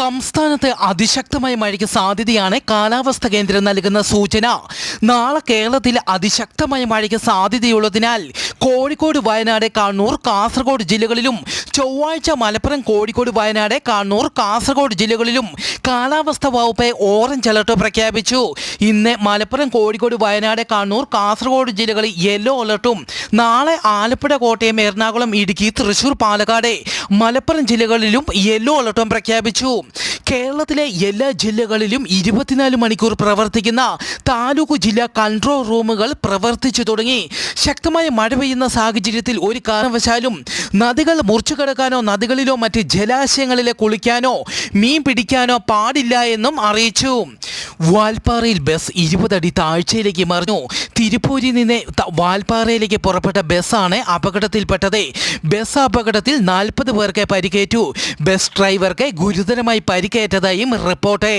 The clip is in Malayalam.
സംസ്ഥാനത്ത് അതിശക്തമായ മഴയ്ക്ക് സാധ്യതയാണ്. കാലാവസ്ഥ കേന്ദ്രം നൽകുന്ന സൂചന. നാളെ കേരളത്തിൽ അതിശക്തമായ മഴയ്ക്ക് സാധ്യതയുള്ളതിനാൽ കോഴിക്കോട് വയനാട് കണ്ണൂർ കാസർഗോഡ് ജില്ലകളിലും ചൊവ്വാഴ്ച മലപ്പുറം കോഴിക്കോട് വയനാട് കണ്ണൂർ കാസർഗോഡ് ജില്ലകളിലും കാലാവസ്ഥ വകുപ്പ് ഓറഞ്ച് അലർട്ട് പ്രഖ്യാപിച്ചു. ഇന്ന് മലപ്പുറം കോഴിക്കോട് വയനാട് കണ്ണൂർ കാസർഗോഡ് ജില്ലകളിൽ യെല്ലോ അലർട്ടും. നാളെ ആലപ്പുഴ കോട്ടയം എറണാകുളം ഇടുക്കി തൃശൂർ പാലക്കാട് മലപ്പുറം ജില്ലകളിലും യെല്ലോ അലർട്ടും പ്രഖ്യാപിച്ചു. കേരളത്തിലെ എല്ലാ ജില്ലകളിലും ഇരുപത്തിനാല് മണിക്കൂർ പ്രവർത്തിക്കുന്ന താലൂക്ക് ജില്ലാ കൺട്രോൾ റൂമുകൾ പ്രവർത്തിച്ചു തുടങ്ങി. ശക്തമായ മഴ പെയ്യുന്ന സാഹചര്യത്തിൽ ഒരു കാരണവശാലും നദികൾ മുറിച്ചു കിടക്കാനോ നദികളിലോ മറ്റ് ജലാശയങ്ങളിലെ കുളിക്കാനോ മീൻ പിടിക്കാനോ പാടില്ല എന്നും അറിയിച്ചു. വാൽപ്പാറയിൽ ബസ് ഇരുപതടി താഴ്ചയിലേക്ക് മറിഞ്ഞു. തിരുപ്പൂരിൽ നിന്ന് വാൽപ്പാറയിലേക്ക് പുറപ്പെട്ട ബസ്സാണ് അപകടത്തിൽപ്പെട്ടത്. ബസ് അപകടത്തിൽ നാൽപ്പത് പേർക്ക് പരിക്കേറ്റു. ബസ് ഡ്രൈവർക്ക് ഗുരുതരമായി പരിക്കേറ്റതായും റിപ്പോർട്ട്.